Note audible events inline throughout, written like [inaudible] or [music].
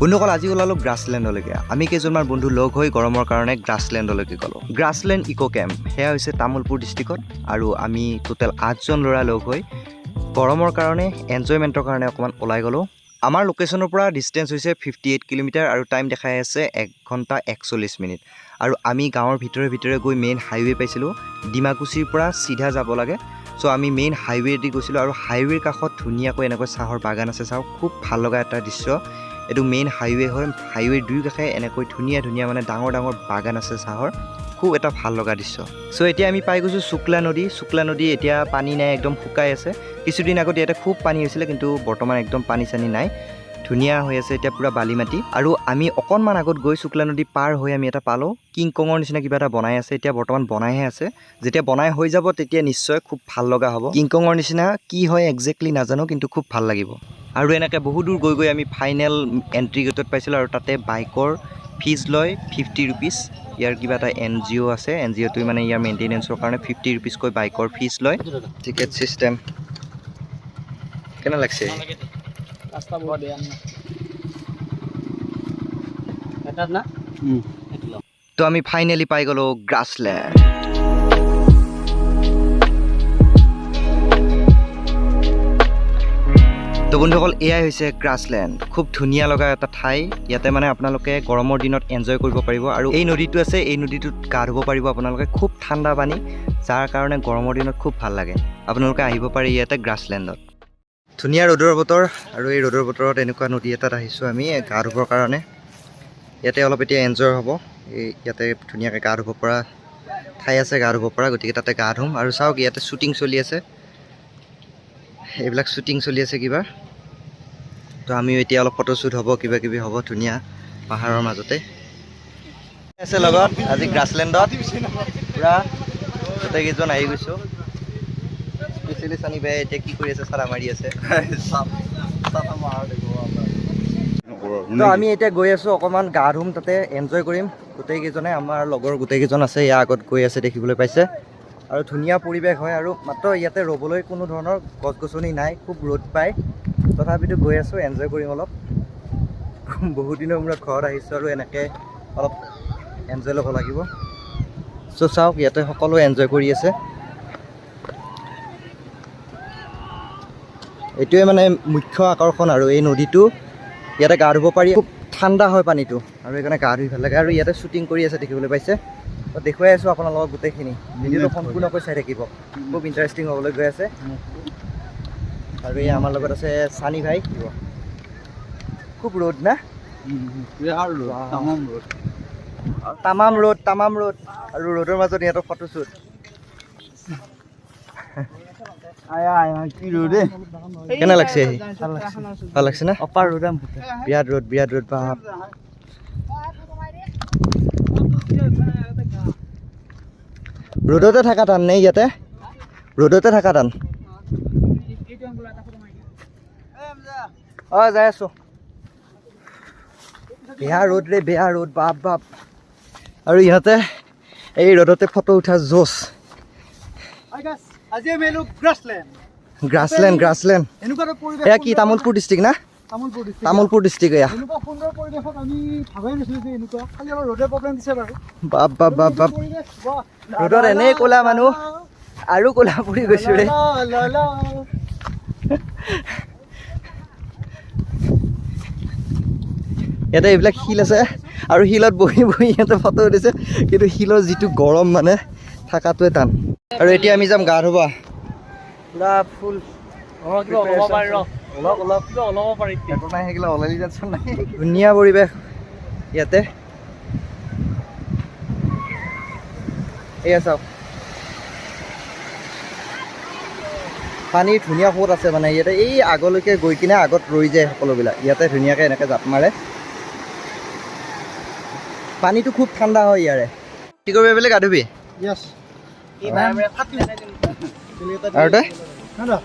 বন্ধুসকল আজি ওলালোঁ গ্ৰাছলেণ্ডলৈকে। আমি কেইজনমান বন্ধু লগ হৈ গৰমৰ কাৰণে গ্ৰাছলেণ্ডলৈকে গ'লোঁ। গ্ৰাছলেণ্ড ইক' কেম্প সেয়া হৈছে তামোলপুৰ ডিষ্ট্ৰিক্টত আৰু আমি টোটেল আঠজন ল'ৰা লগ হৈ গৰমৰ কাৰণে এনজয়মেণ্টৰ কাৰণে অকণমান ওলাই গ'লোঁ। আমাৰ লোকেশ্যনৰ পৰা ডিষ্টেঞ্চ হৈছে ফিফটি এইট কিলোমিটাৰ আৰু টাইম দেখাই আছে এক ঘণ্টা একচল্লিছ মিনিট আৰু আমি গাঁৱৰ ভিতৰে ভিতৰে গৈ মেইন হাইৱে পাইছিলোঁ। ডিমাকুছিৰ পৰা চিধা যাব লাগে। চ' আমি মেইন হাইৱেদি গৈছিলোঁ আৰু হাইৱেৰ কাষত ধুনীয়াকৈ এনেকৈ চাহৰ বাগান আছে। চাওক খুব ভাল লগা এটা দৃশ্য। এইটো মেইন হাইৱে হয় হাইৱেৰ দুই কাষে এনেকৈ ধুনীয়া ধুনীয়া মানে ডাঙৰ ডাঙৰ বাগান আছে চাহৰ। খুব এটা ভালো লগা দৃশ্য। চ' এতিয়া আমি পাই গৈছোঁ শুক্লা নদী। শুক্লা নদী এতিয়া পানী নাই, একদম শুকাই আছে। কিছুদিন আগতে ইয়াতে খুব পানী হৈছিলে, কিন্তু বৰ্তমান একদম পানী চানী নাই। ধুনীয়া হৈ আছে, এতিয়া পূৰা বালি মাটি। আৰু আমি অকণমান আগত গৈ শুক্লা নদী পাৰ হৈ আমি এটা পালোঁ। কিং কঙৰ নিচিনা কিবা এটা বনাই আছে, এতিয়া বৰ্তমান বনাইহে আছে। যেতিয়া বনাই হৈ যাব, তেতিয়া নিশ্চয় খুব ভালো লগা হ'ব। কিং কঙৰ নিচিনা কি হয় একজেক্টলি নাজানো, কিন্তু খুব ভালো লাগিব। আৰু এনেকৈ বহু দূৰ গৈ গৈ আমি ফাইনেল এণ্ট্ৰি গেটত পাইছিলোঁ আৰু তাতে বাইকৰ ফিজ লয় ফিফটি ৰুপিজ ইয়াৰ কিবা এটা এন জি অ' আছে এন জি অ'টোৱে মানে ইয়াৰ মেইনটেনেঞ্চৰ কাৰণে ফিফটি ৰুপিজকৈ বাইকৰ ফিজ লয়। টিকেট ছিষ্টেম কেনে লাগছে? রাস্তা বড় না। এটা না? তো আমি ফাইনেলি পাই গ'লোঁ গ্ৰাছলেণ্ড তো বন্ধুসকল এয়াই হৈছে গ্ৰাছলেণ্ড খুব ধুনীয়া লগা এটা ঠাই। ইয়াতে মানে আপোনালোকে গৰমৰ দিনত এনজয় কৰিব পাৰিব আৰু এই নদীটো আছে এই নদীটোত গা ধুব পাৰিব আপোনালোকে খুব ঠাণ্ডা পানী যাৰ কাৰণে গৰমৰ দিনত খুব ভালো লাগে। আপোনালোকে আহিব পাৰে ইয়াতে গ্ৰাছলেণ্ডত ধুনীয়া ৰ'দৰ বতৰ আৰু এই ৰ'দৰ বতৰত এনেকুৱা নদী এটাত আহিছোঁ আমি গা ধুবৰ কাৰণে। ইয়াতে অলপ এতিয়া এনজয় হ'ব। এই ইয়াতে ধুনীয়াকৈ গা ধুব পৰা ঠাই আছে গা ধুব পৰা। গতিকে তাতে গা ধুম। আৰু চাওক ইয়াতে শ্বুটিং চলি আছে। এইবিলাক শ্বুটিং চলি আছে কিবা। তো আমিও এতিয়া অলপ ফটোশ্বুট হ'ব কিবা কিবি হ'ব ধুনীয়া পাহাৰৰ মাজতে। আছে লগত আজি গ্ৰাছলেণ্ডত পূৰা গোটেইকেইজন আহি গৈছোঁ। স্পেচিয়েলি চানি বাই এতিয়া কি চাৰা মাৰি আছে। [laughs] তো আমি এতিয়া গৈ আছোঁ অকণমান গা ধুম তাতে এনজয় কৰিম। গোটেইকেইজনে আমাৰ লগৰ গোটেইকেইজন আছে ইয়াৰ আগত গৈ আছে দেখিবলৈ পাইছে। আৰু ধুনীয়া পৰিৱেশ হয় আৰু মাত্ৰ ইয়াতে ৰ'বলৈ কোনো ধৰণৰ গছ গছনি নাই খুব ৰ'দ পায়। তথাপিতো গৈ আছোঁ এনজয় কৰিম অলপ। বহুত দিনৰ মূৰত ঘৰত আহিছোঁ আৰু এনেকৈ অলপ এনজয় ল'ব লাগিব। চ' চাওক ইয়াতে সকলোৱে এনজয় কৰি আছে। এইটোৱে মানে মুখ্য আকৰ্ষণ আৰু এই নদীটো ইয়াতে গা ধুব পাৰি খুব ঠাণ্ডা হয় পানীটো আৰু সেইকাৰণে গা ধুই ভালো লাগে আৰু ইয়াতে শ্বুটিং কৰি আছে দেখিবলৈ পাইছে। তো দেখুৱাই আছোঁ আপোনালোকক গোটেইখিনি। ভিডিঅ'টো সম্পূৰ্ণকৈ চাই থাকিব। খুব ইণ্টাৰেষ্টিং হ'বলৈ গৈ আছে। আৰু এই আমাৰ লগত আছে চানি ভাই। খুব ৰ'দ না? তামাম ৰ'দ। তামাম ৰ'দ আৰু ৰ'দৰ মাজত ইহঁতৰ ফটোশ্বুট কেনে লাগছে ভালো লাগছে না? বিৰাট ৰ'দ বিৰাট ৰ'দ বাপ ৰ'দতে থকা টান নে ইয়াতে? ৰ'দতে থকা টান? অঁ যাই আছোঁ। বেয়া ৰ'দ ৰে বেয়া ৰ'দ বাপ বাপ। আৰু ইহঁতে এই ৰ'দতে ফটো উঠা জোচ আজি আমি এলো গ্ৰাছলেণ্ড গ্ৰাছলেণ্ড গ্ৰাছলেণ্ড এনেকুৱা পৰিৱেশ এয়া কি তামোলপুৰ ডিষ্ট্ৰিক্ট না? তামোলপুৰ district। তামোলপুৰ ডিষ্ট্ৰিক্ট এয়া। এনেকুৱা সুন্দৰ পৰিৱেশত আমি ভাবাই নাছিলো যে এনেকুৱা। খালি আমাৰ ৰ'দে প্ৰব্লেম দিছে বাৰু। বাপ বাপ বাপ বাপ। ৰ'দত এনেই ক'লা মানুহ। আৰু ক'লা পৰি গৈছোঁ ৰে। ইয়াতে এইবিলাক শিল আছে। আৰু শিলত বহি বহি ইয়াতে ফটো উঠিছে। কিন্তু শিলৰ যিটো গৰম মানে থকাটোৱে টান। আৰু এতিয়া আমি যাম গা ধুব। পূৰা ফুল। অ, কিবা ৰ। অলপ অলপ কিবা ওলাব পাৰি। এতিয়া। একো সেইগিলা ওলালি ধুনীয়া পৰিৱেশ ইয়াতে। এয়া চাওক। পানীৰ ধুনীয়া সোঁত আছে মানে ইয়াতে। এই আগলৈকে গৈ কিনে আগত ৰৈ যায় সকলোবিলাক। ইয়াতে ধুনীয়াকৈ এনেকৈ জাপ মাৰে। পানীটো খুব ঠাণ্ডা হয় ইয়াৰে। কি কৰিবি বোলে গা ধুবি? Yes. আৰু না, না।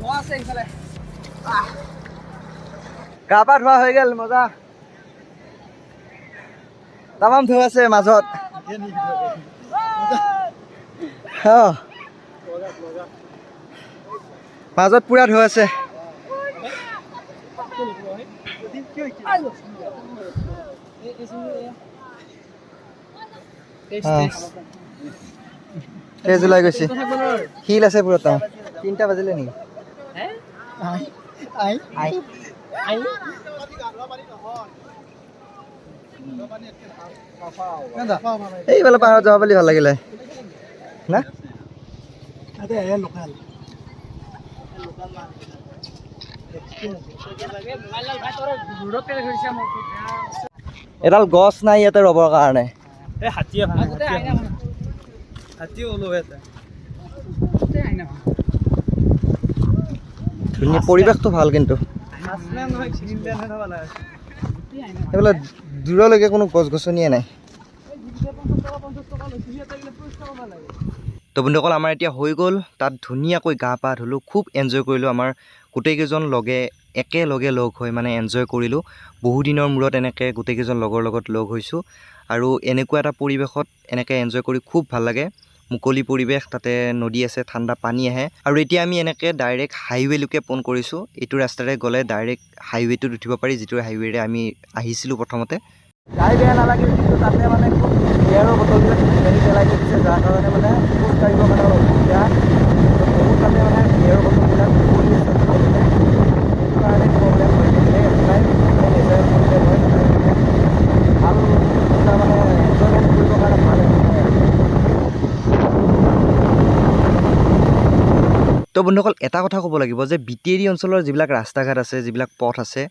মই গা পা ধোৱা হৈ গ'ল মজা। তামাম ধোৱা আছে মাজত। মাজত পূৰা ঢৌ আছে। তেজ ওলাই গৈছে। শিল আছে পুৰা তাৰ তিনিটা বাজিলে নেকি? এইফালে পাহাৰত যাব পালি ভালো লাগিলে। না? লোকেল। এডাল গছ নাই ইয়াতে ৰ'বৰ কাৰণে। পৰিৱেশটো ভালো কিন্তু। এইফালে দূৰলৈকে কোনো গছ গছনিয়ে নাই। তো বন্ধুসকল আমাৰ এতিয়া হৈ গ'ল। তাত ধুনীয়াকৈ গা পা ধুলোঁ খুব এনজয় কৰিলোঁ আমাৰ গোটেইকেইজন লগে একেলগে লগ হৈ মানে এনজয় কৰিলোঁ। বহুদিনৰ মূৰত এনেকৈ গোটেইকেইজন লগৰ লগত লগ হৈছোঁ আৰু এনেকুৱা এটা পৰিৱেশত এনেকৈ এনজয় কৰি খুব ভালো লাগে। মুকলি পৰিৱেশ, তাতে নদী আছে, ঠাণ্ডা পানী আহে। আৰু এতিয়া আমি এনেকৈ ডাইৰেক্ট হাইৱেলৈকে ফোন কৰিছোঁ। এইটো ৰাস্তাৰে গ'লে ডাইৰেক্ট হাইৱেটোত উঠিব পাৰি, যিটো হাইৱেৰে আমি আহিছিলোঁ প্ৰথমতে। গাড়ী বেয়া নালাগিল কিন্তু তাতে মানে খুব বিয়াৰৰ বটলবিলাক পেলাই দিছে, যাৰ কাৰণে মানে খোজ কাঢ়িবৰ কাৰণে অসুবিধা বহুত তাতে মানে বিয়াৰৰ বটলবিলাক পৰি আছে তলতে। সেইটো কাৰণে প্ৰব্লেম হৈ থাকিলে এপ্লাই নেচাৰেল প্ৰব্লেম হয় তাতে মানে ভালো এটা মানে এনজয়মেণ্ট কৰিবৰ কাৰণে ভালো নহয় আৰু তো বন্ধুসকল, এটা কথা ক'ব লাগিব যে বি টি অঞ্চলৰ যিবিলাক ৰাস্তা ঘাট আছে, যিবিলাক পথ আছে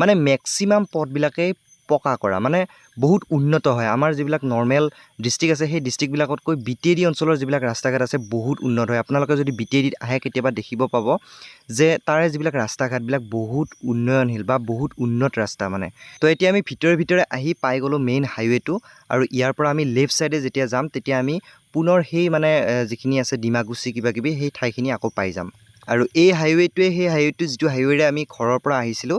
মানে মেক্সিমাম পথবিলাকেই পকা কৰা মানে বহুত উন্নত হয়। আমাৰ যিবিলাক নৰ্মেল ডিষ্ট্ৰিক্ট আছে, সেই ডিষ্ট্ৰিক্টবিলাকতকৈ বি টি অঞ্চলৰ যিবিলাক ৰাস্তা ঘাট আছে, বহুত উন্নত হয়। আপোনালোকে যদি বি টি এ আহে, কেতিয়াবা দেখিব পাব যে তাৰে যিবিলাক ৰাস্তা ঘাটবিলাক বহুত উন্নয়নশীল বা বহুত উন্নত ৰাস্তা মানে। তো এতিয়া আমি ভিতৰে ভিতৰে আহি পাই গ'লোঁ মেইন হাইৱেটো আৰু ইয়াৰ পৰা আমি লেফ্ট ছাইডে যেতিয়া যাম, তেতিয়া আমি পুনৰ সেই মানে যিখিনি আছে ডিমাকুচি কিবা কিবি সেই ঠাইখিনি আকৌ পাই যাম। আৰু এই হাইৱেটোৱে সেই হাইৱেটো যিটো হাইৱেৰে আমি ঘৰৰ পৰা আহিছিলোঁ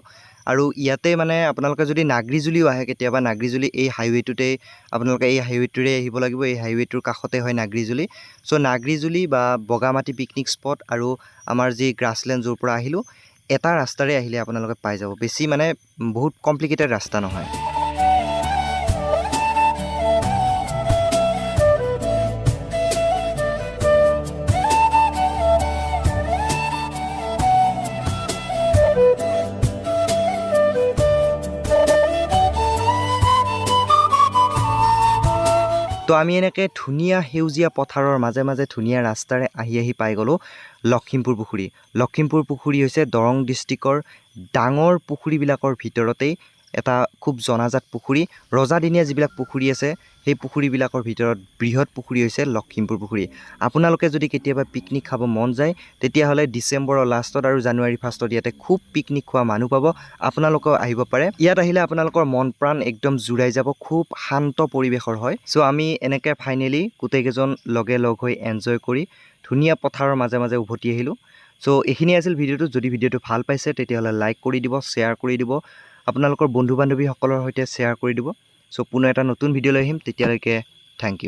আৰু ইয়াতে মানে আপোনালোকে যদি নাগ্ৰিজুলিও আহে কেতিয়াবা নাগ্ৰিজুলি এই হাইৱেটোতেই আপোনালোকে এই হাইৱেটোৰে আহিব লাগিব এই হাইৱেটোৰ কাষতে হয় নাগ্ৰিজুলি। চ' নাগ্ৰিজুলি বা বগামাটি পিকনিক স্পট আৰু আমাৰ যি গ্ৰাছলেণ্ড য'ৰ পৰা আহিলোঁ এটা ৰাস্তাৰে আহিলে আপোনালোকে পাই যাব। বেছি মানে বহুত কমপ্লিকেটেড ৰাস্তা নহয়। তো আমি এনেকৈ ধুনীয়া সেউজীয়া পথাৰৰ মাজে মাজে ধুনীয়া ৰাস্তাৰে আহি আহি পাই গ'লোঁ লখিমপুৰ পুখুৰী। লখিমপুৰ পুখুৰী হৈছে দৰং ডিষ্ট্ৰিক্টৰ ডাঙৰ পুখুৰীবিলাকৰ ভিতৰতেই এটা খুব জনাজাত পুখুৰী। ৰজাদিনীয়া যিবিলাক পুখুৰী আছে সেই পুখুৰীবিলাকৰ ভিতৰত বৃহৎ পুখুৰী হৈছে লখিমপুৰ পুখুৰী। আপোনালোকে যদি কেতিয়াবা পিকনিক খাব মন যায় তেতিয়াহ'লে ডিচেম্বৰৰ লাষ্টত আৰু জানুৱাৰী ফাৰ্ষ্টত ইয়াতে খুব পিকনিক খোৱা মানুহ পাব। আপোনালোকেও আহিব পাৰে। ইয়াত আহিলে আপোনালোকৰ মন প্ৰাণ একদম জোৰাই যাব খুব শান্ত পৰিৱেশৰ হয়। চ' আমি এনেকৈ ফাইনেলি গোটেইকেইজন লগে লগ হৈ এনজয় কৰি ধুনীয়া পথাৰৰ মাজে মাজে উভতি আহিলোঁ। চ' এইখিনি আছিল ভিডিঅ'টো। যদি ভিডিঅ'টো ভাল পাইছে তেতিয়াহ'লে লাইক কৰি দিব শ্বেয়াৰ কৰি দিব। আপোনালোকৰ বন্ধু বান্ধৱীসকলৰ সৈতে শ্বেয়াৰ কৰি দিব। চ' পুনৰ এটা নতুন ভিডিঅ' লৈ আহিম তেতিয়ালৈকে থেংক ইউ